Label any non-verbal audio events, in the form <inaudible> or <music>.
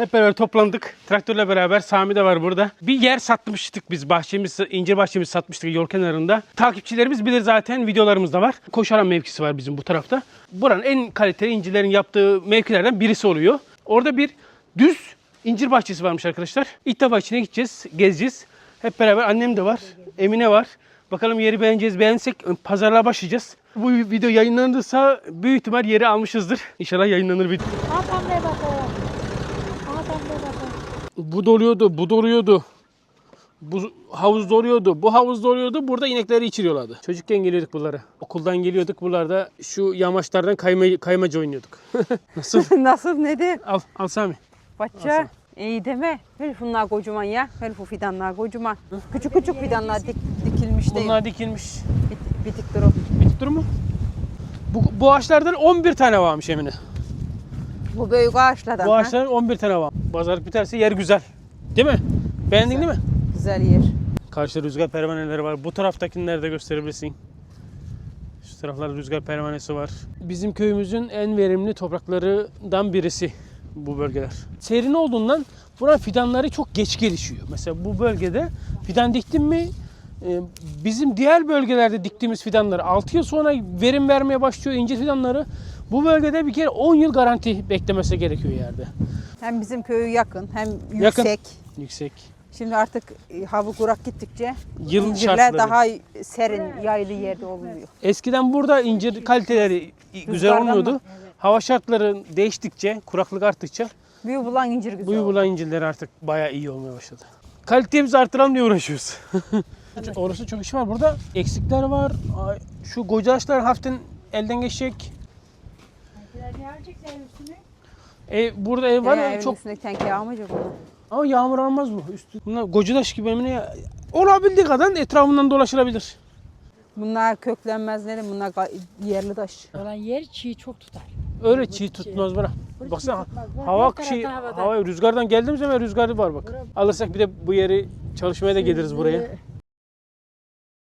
Hep beraber toplandık. Traktörle beraber Sami de var burada. Bir yer satmıştık biz bahçemiz, incir bahçemiz satmıştık yol kenarında. Takipçilerimiz bilir zaten videolarımızda var. Koşaran mevkisi var bizim bu tarafta. Buranın en kaliteli incirlerin yaptığı mevkilerden birisi oluyor. Orada bir düz incir bahçesi varmış arkadaşlar. İlk defa içine gideceğiz, gezeceğiz. Hep beraber annem de var, Emine var. Bakalım yeri beğeneceğiz. Beğensek pazarlığa başlayacağız. Bu video yayınlanırsa büyük ihtimal yeri almışızdır. İnşallah yayınlanır video. Ne bakıyor? Bu doluyordu, bu doluyordu. Bu havuz doluyordu, bu havuz doluyordu. Burada inekleri içiriyorlardı. Çocukken geliyorduk buralara. Okuldan geliyorduk buralarda şu yamaçlardan kayma, kaymacı oynuyorduk. <laughs> Nasıl? <laughs> Nasıl nedir? al, al Sami. Bacca. İyi deme. Her bunlar kocaman ya. Her bu fidanlar kocaman. Küçük küçük fidanlar dik, dikilmiş değil. Bunlar dikilmiş. Bit, bitik durum. Bitik durumu. Bu, bu ağaçlardan 11 tane varmış Emine. Bu büyük ağaçlardan. Bu ha? ağaçların 11 tane var. Pazarlık biterse yer güzel. Değil mi? Beğendin değil mi? Güzel yer. Karşıda rüzgar pervaneleri var. Bu taraftakini nerede gösterebilirsin? Şu taraflarda rüzgar pervanesi var. Bizim köyümüzün en verimli topraklarından birisi bu bölgeler. Serin olduğundan buranın fidanları çok geç gelişiyor. Mesela bu bölgede fidan diktin mi e, bizim diğer bölgelerde diktiğimiz fidanlar 6 yıl sonra verim vermeye başlıyor incir fidanları. Bu bölgede bir kere 10 yıl garanti beklemesi gerekiyor yerde. Hem bizim köyü yakın hem Yakın. yüksek. Yüksek. Şimdi artık e, hava kurak gittikçe Yıl incirler şartları. daha serin yaylı yerde oluyor. Eskiden burada incir kaliteleri güzel Rüzgardan olmuyordu. mı? Hava şartları değiştikçe, kuraklık arttıkça Büyük bulan incir güzel. oldu. bulan incirler artık bayağı iyi olmaya başladı. Kalitemizi artıralım diye uğraşıyoruz. Orası çok iş var. Burada eksikler var. Şu koca ağaçlar hafiften elden geçecek. Ne? Ev, burada ev var ya evin çok üstündeki tenke yağmayacak onlar. ama yağmur almaz bu. Üstü. Bunlar koca gibi emine. Olabildiği kadar etrafından dolaşılabilir. Bunlar köklenmezleri, bunlar ga- yerli taş. Olan yer çiğ çok tutar. Öyle çiğ tutmaz bana. Burası Baksana tutmaz. Bak, hava her şey havada. hava rüzgardan geldiğimiz zaman rüzgarı var bak. Alırsak bir de bu yeri çalışmaya da geliriz buraya.